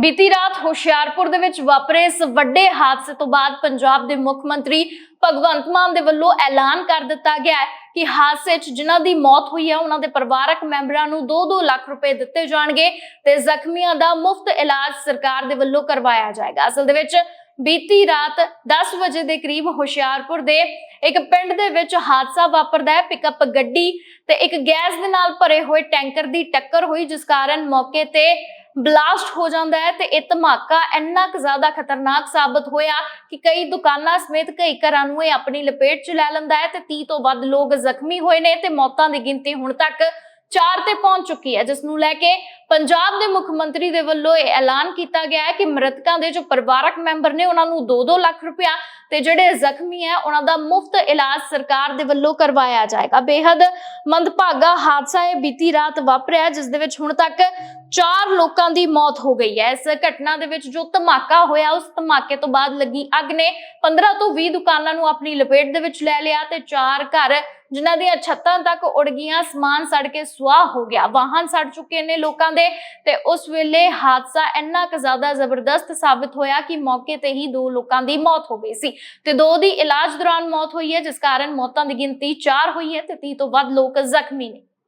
ਬੀਤੀ ਰਾਤ ਹੁਸ਼ਿਆਰਪੁਰ ਦੇ ਵਿੱਚ ਵਾਪਰੇ ਇਸ ਵੱਡੇ ਹਾਦਸੇ ਤੋਂ ਬਾਅਦ ਪੰਜਾਬ ਦੇ ਮੁੱਖ ਮੰਤਰੀ ਭਗਵੰਤ ਮਾਨ ਦੇ ਵੱਲੋਂ ਐਲਾਨ ਕਰ ਦਿੱਤਾ ਗਿਆ ਹੈ ਕਿ ਹਾਦਸੇ 'ਚ ਜਿਨ੍ਹਾਂ ਦੀ ਮੌਤ ਹੋਈ ਹੈ, ਉਹਨਾਂ ਦੇ ਪਰਿਵਾਰਕ ਮੈਂਬਰਾਂ ਨੂੰ 2-2 ਲੱਖ ਰੁਪਏ ਦਿੱਤੇ ਜਾਣਗੇ ਤੇ ਜ਼ਖਮੀਆਂ ਦਾ ਮੁਫਤ ਇਲਾਜ ਸਰਕਾਰ ਦੇ ਵੱਲੋਂ ਕਰਵਾਇਆ ਜਾਏਗਾ। ਅਸਲ ਦੇ ਵਿੱਚ ਬੀਤੀ ਰਾਤ 10 ਵਜੇ ਦੇ ਕਰੀਬ ਹੁਸ਼ਿਆਰਪੁਰ ਦੇ ਇੱਕ ਪਿੰਡ ਦੇ ਵਿੱਚ ਹਾਦਸਾ ਵਾਪਰਦਾ ਹੈ। ਪਿਕਅਪ ਗੱਡੀ ਤੇ ਇੱਕ ਗੈਸ ਦੇ ਨਾਲ ਭਰੇ ਹੋਏ ਟੈਂਕਰ ਦੀ ਟੱਕਰ ਹੋਈ, ਜਿਸ ਕਾਰਨ ਮੌਕੇ ਤੇ ਬਲਾਸਟ ਹੋ ਜਾਂਦਾ ਹੈ ਤੇ ਇਹ ਧਮਾਕਾ ਇੰਨਾ ਕੁ ਜ਼ਿਆਦਾ ਖਤਰਨਾਕ ਸਾਬਤ ਹੋਇਆ ਕਿ ਕਈ ਦੁਕਾਨਾਂ ਸਮੇਤ ਕਈ ਘਰਾਂ ਨੂੰ ਇਹ ਆਪਣੀ ਲਪੇਟ 'ਚ ਲੈ ਲੈਂਦਾ ਹੈ ਤੇ 30 ਤੋਂ ਵੱਧ ਲੋਕ ਜ਼ਖਮੀ ਹੋਏ ਨੇ ਤੇ ਮੌਤਾਂ ਦੀ ਗਿਣਤੀ ਹੁਣ ਤੱਕ 4 ਤੇ ਪਹੁੰਚ ਚੁੱਕੀ ਹੈ, ਜਿਸ ਨੂੰ ਲੈ ਕੇ ਪੰਜਾਬ ਦੇ ਮੁੱਖ ਮੰਤਰੀ ਦੇ ਵੱਲੋਂ ਇਹ ਐਲਾਨ ਕੀਤਾ ਗਿਆ ਹੈ ਕਿ ਮ੍ਰਿਤਕਾਂ ਦੇ ਜੋ ਪਰਿਵਾਰਕ ਮੈਂਬਰ ਨੇ ਉਹਨਾਂ ਨੂੰ 2-2 ਲੱਖ ਰੁਪਇਆ ਤੇ ਜਿਹੜੇ ਜ਼ਖਮੀ ਹੈ, ਉਹਨਾਂ ਦਾ ਮੁਫਤ ਇਲਾਜ ਸਰਕਾਰ ਦੇ ਵੱਲੋਂ ਕਰਵਾਇਆ ਜਾਏਗਾ। ਬੇहद ਮੰਦਭਾਗਾ ਹਾਦਸਾ ਇਹ ਬੀਤੀ ਰਾਤ ਵਾਪਰਿਆ, ਜਿਸ ਦੇ ਵਿੱਚ ਹੁਣ ਤੱਕ ਚਾਰ ਲੋਕਾਂ ਦੀ ਮੌਤ ਹੋ ਗਈ ਹੈ। ਇਸ ਘਟਨਾ ਦੇ ਵਿੱਚ ਜੋ ਧਮਾਕਾ ਹੋਇਆ, ਉਸ ਧਮਾਕੇ ਤੋਂ ਬਾਅਦ ਲੱਗੀ ਅੱਗ ਨੇ 15 ਤੋਂ 20 ਦੁਕਾਨਾਂ ਨੂੰ ਆਪਣੀ ਲਪੇਟ ਦੇ ਵਿੱਚ ਲੈ ਲਿਆ ਤੇ ਚਾਰ ਘਰ ਜਿਨ੍ਹਾਂ ਦੀਆਂ ਛੱਤਾਂ ਤੱਕ ਉੜ ਗਈਆਂ, ਸਮਾਨ ਸੜ ਕੇ ਸੁਆਹ ਹੋ ਗਿਆ। ਵਾਹਨ ਸੜ ਚੁੱਕੇ ਨੇ ਲੋਕਾਂ ਦੇ ਤੇ ਉਸ ਵੇਲੇ ਹਾਦਸਾ ਇੰਨਾ ਕੁ ਜ਼ਿਆਦਾ ਜ਼ਬਰਦਸਤ ਸਾਬਤ ਹੋਇਆ ਕਿ ਮੌਕੇ ਤੇ ਹੀ ਦੋ ਲੋਕਾਂ ਦੀ ਮੌਤ ਹੋ ਗਈ ਸੀ। ਤੇ ਦੋ ਦੀ ਇਲਾਜ ਦੌਰਾਨ ਮੌਤ ਹੋਈ ਹੈ, ਜਿਸ ਕਾਰਨ ਮੌਤਾਂ ਦੀ ਗਿਣਤੀ 4 ਹੋਈ ਹੈ ਤੇ 30 ਤੋਂ ਵੱਧ ਲੋਕ ਜ਼ਖਮੀ ਨੇ।